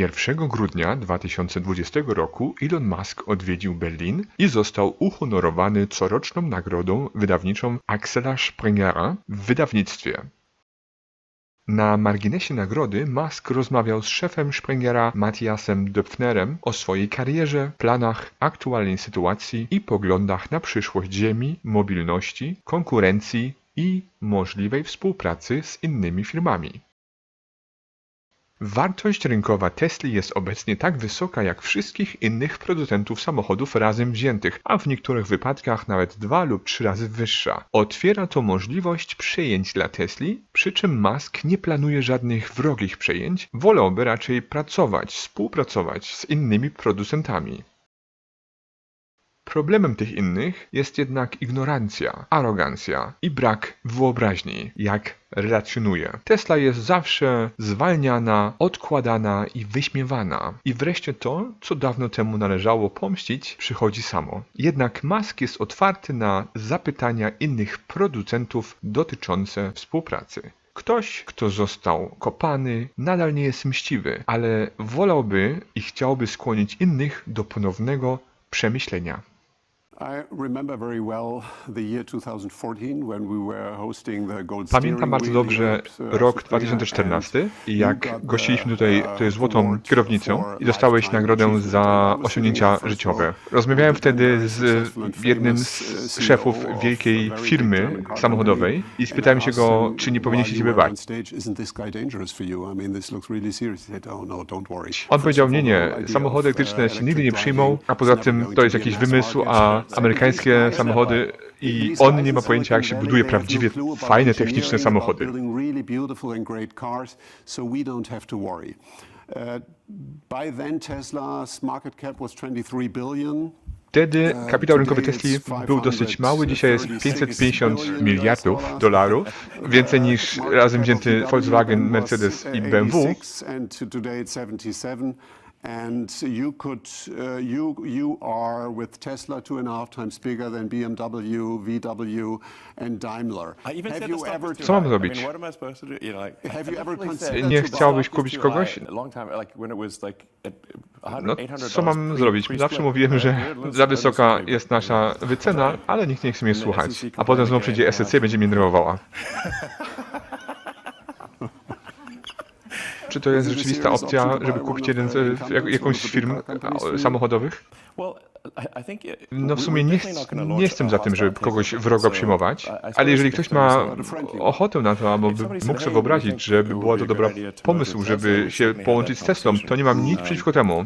1 grudnia 2020 roku Elon Musk odwiedził Berlin i został uhonorowany coroczną nagrodą wydawniczą Axela Springera w wydawnictwie. Na marginesie nagrody Musk rozmawiał z szefem Springera Matthiasem Döpfnerem o swojej karierze, planach, aktualnej sytuacji i poglądach na przyszłość Ziemi, mobilności, konkurencji i możliwej współpracy z innymi firmami. Wartość rynkowa Tesli jest obecnie tak wysoka jak wszystkich innych producentów samochodów razem wziętych, a w niektórych wypadkach nawet dwa lub trzy razy wyższa. Otwiera to możliwość przejęć dla Tesli, przy czym Musk nie planuje żadnych wrogich przejęć, wolałby raczej pracować, współpracować z innymi producentami. Problemem tych innych jest jednak ignorancja, arogancja i brak wyobraźni, jak relacjonuje. Tesla jest zawsze zwalniana, odkładana i wyśmiewana. I wreszcie to, co dawno temu należało pomścić, przychodzi samo. Jednak Musk jest otwarty na zapytania innych producentów dotyczące współpracy. Ktoś, kto został kopany, nadal nie jest mściwy, ale wolałby i chciałby skłonić innych do ponownego przemyślenia. Pamiętam bardzo dobrze uh, rok for Korea 2014 and i you jak gościliśmy tutaj uh, tutaj złotą kierownicą i dostałeś nagrodę za osiągnięcia życiowe. Rozmawiałem wtedy z jednym z uh, szefów of wielkiej firmy samochodowej i spytałem się go, czy nie powinien się ciebie on bać. said, oh no. On powiedział, nie, nie, samochody elektryczne się nigdy nie przyjmą, a poza tym to jest jakiś wymysł, a amerykańskie samochody i on nie ma pojęcia, jak się buduje prawdziwie fajne, techniczne samochody. Uh, by then, Tesla's market cap was 23 billion. Wtedy kapitał rynkowy it's był dosyć mały, dzisiaj jest 550 miliardów dolarów, więcej niż razem wzięty Volkswagen, Mercedes i BMW. 86 and to- today it's 77. And you could, uh, you, you are with Tesla two and a half times bigger than BMW, VW, and Daimler. I even Have said you ever too Co mam zrobić? Have I you ever Nie chciałbyś kupić kogoś? high A long time, like when it was like at No, 800 co mam zrobić? Zawsze mówiłem, że za wysoka jest nasza wycena, ale nikt nie chce mnie słuchać. A potem znowu przyjdzie SEC i będzie mnie nerwowała. Czy to jest rzeczywista opcja, żeby kupić jeden z jak- jakąś z firm samochodowych? No w sumie nie, ch- nie za tym, żeby kogoś wrogo przyjmować, ale jeżeli ktoś ma ochotę na to, albo somebody mógł sobie "Hey, wyobrazić, że by była to dobra pomysł, żeby się połączyć z Teslą, to nie mam nic Um, przeciwko temu.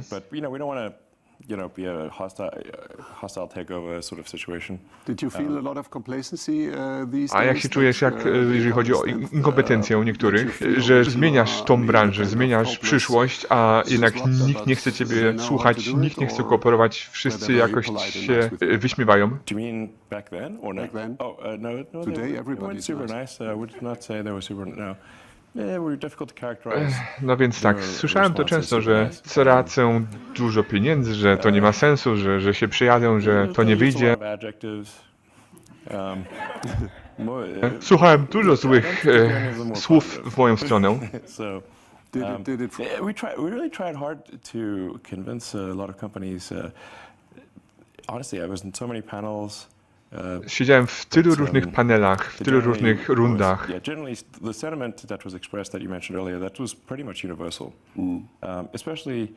You know, be a hostile, uh, hostile takeover sort of situation. Did you feel a lot of complacency uh, these A jak days się czujesz, jak, uh, jeżeli chodzi o understand, inkompetencję u uh, niektórych, że zmieniasz tą branżę, zmieniasz przyszłość, a jednak nikt nie chce ciebie słuchać, nikt nie chce kooperować, wszyscy jakoś się wyśmiewają. Do you mean back then or Back now? then? Oh, uh, no, no. Today, they, they weren't super nice. nice. Uh, I would not say they were super. No, No więc tak, słyszałem to często, że tracę dużo pieniędzy, że to nie ma sensu, że, że się przyjadą, że to nie wyjdzie. Um, Słuchałem dużo złych e, słów w moją stronę. so. Did Um, it, did it yeah, we try. We really tried hard to convince a lot of companies. Honestly, I was in so many panels. Uh, Siedziałem w tylu różnych panelach, w tylu różnych rundach. Yeah, generally the sentiment that was expressed that you mentioned earlier that was pretty much universal, especially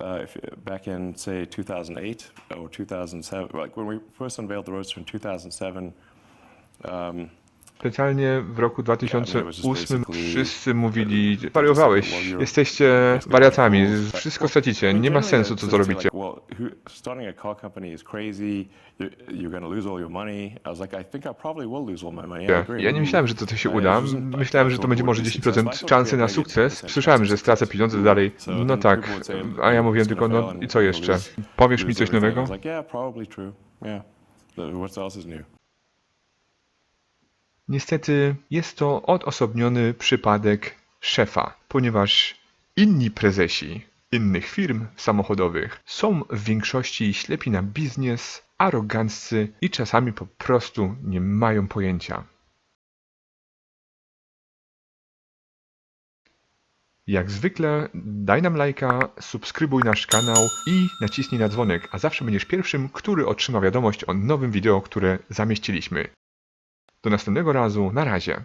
uh, if, back in say 2008 or 2007, like when we first unveiled the Roadster in 2007. Um, Specjalnie w roku Yeah, I mean, it 2008 was just basically- wszyscy mówili, wariowałeś, jesteście wariatami, wszystko stracicie, nie ma sensu co robicie. To agree. Ja nie myślałem, że to, to się uda. Myślałem, że to będzie może 10% szansy na sukces. Słyszałem, że stracę pieniądze dalej. No tak, a ja mówiłem tylko, no i co jeszcze? Powiesz mi coś nowego? Niestety jest to odosobniony przypadek szefa, ponieważ inni prezesi innych firm samochodowych są w większości ślepi na biznes, aroganccy i czasami po prostu nie mają pojęcia. Jak zwykle daj nam lajka, subskrybuj nasz kanał i naciśnij na dzwonek, a zawsze będziesz pierwszym, który otrzyma wiadomość o nowym wideo, które zamieściliśmy. Do następnego razu, na razie.